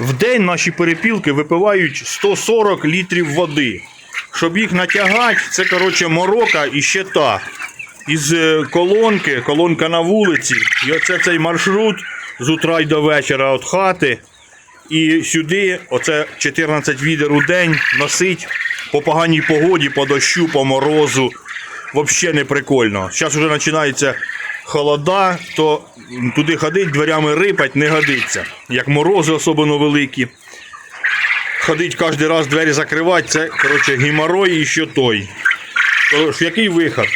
В день наші перепілки випивають 140 літрів води. Щоб їх натягати, це коротше морока і ще та. Із е, колонки, колонка на вулиці. І оце цей маршрут з утра й до вечора від хати. І сюди, оце 14 відер у день носить по поганій погоді, по дощу, по морозу. Взагалі не прикольно. Зараз вже починається холода, то туди ходить, дверями рипать не годиться. Як морози особливо великі. Ходить кожен раз двері закривати, це коротше, геморрой і ще той. Тож, який виход?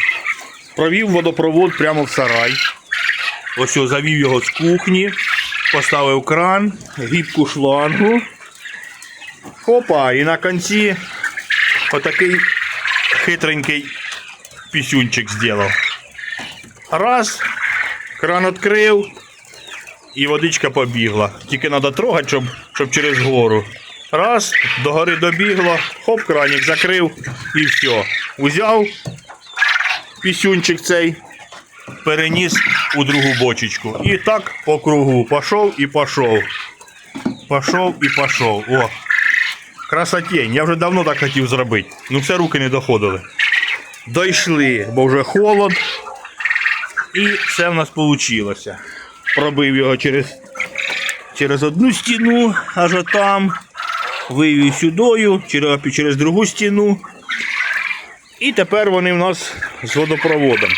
Провів водопровод прямо в сарай. Ось о, завів його з кухні, поставив кран, гібку шлангу. Хопа, і на кінці отакий хитренький пісюнчик зробив. Раз, кран відкрив і водичка побігла. Тільки треба трогати, щоб, щоб через гору. Раз, до гори добігло, хоп, кранік закрив і все. Узяв пісюнчик цей, переніс у другу бочечку. І так по кругу. Пішов і пішов. Пішов і пішов. О. Красотень. Я вже давно так хотів зробити. Ну все руки не доходили. Дійшли, бо вже холод. І все в нас вийшло. Пробив його через, через одну стіну, аж там. Вивів сюдою, через, через другу стіну. І тепер вони в нас з водопроводом.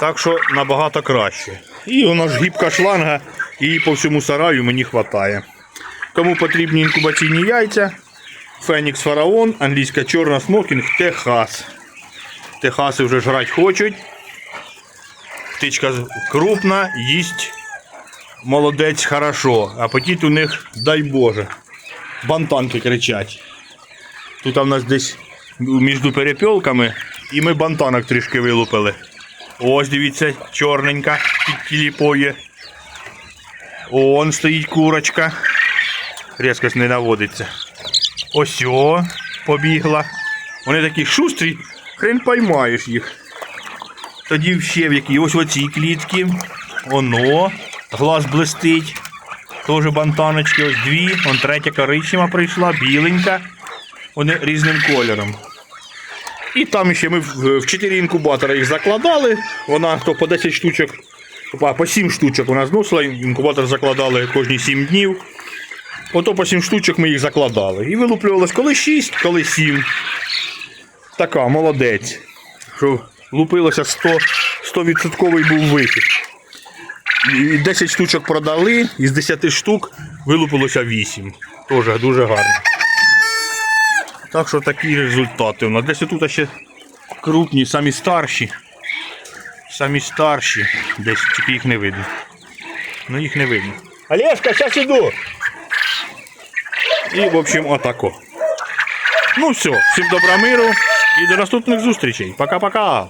Так що набагато краще. І у нас гібка шланга, її по всьому сараю мені вистачає. Кому потрібні інкубаційні яйця, Фенікс Фараон, англійська чорна смокінг, Техас. Техаси вже жрать хочуть. Птичка крупна, їсть молодець хорошо. Апетит у них, дай Боже. Бантанки кричать. Тут у нас десь між перепілками і ми бантанок трішки вилупили. Ось дивіться, чорненька тіліпоє. Он стоїть курочка. Різкость не наводиться. Ось о, побігла. Вони такі шустрі, хрен поймаєш їх. Тоді ще в якій ось оці клітки. Оно. Глаз блистить. Теж бантаночки, ось дві. Вон третя коричнева прийшла, біленька. Вони різним кольором. І там ще ми в в чотири інкубатора їх закладали. Вона то по 10 штучок, по 7 штучок вона зносила, інкубатор закладали кожні 7 днів. Ото по 7 штучок ми їх закладали. І вилуплювалось коли 6, коли 7. Така, молодець. Лупилося 100, 100% був вихід. І 10 штучок продали, із 10 штук вилупилося 8. Тоже дуже гарно. Так що такі результати. у нас. Десь тут ще крупні, самі старші. Самі старші. Десь тільки їх не видно. Ну їх не видно. Олешка, зараз іду. І, в общем, отако. Ну все, всім добра миру і до наступних зустрічей. Пока-пока.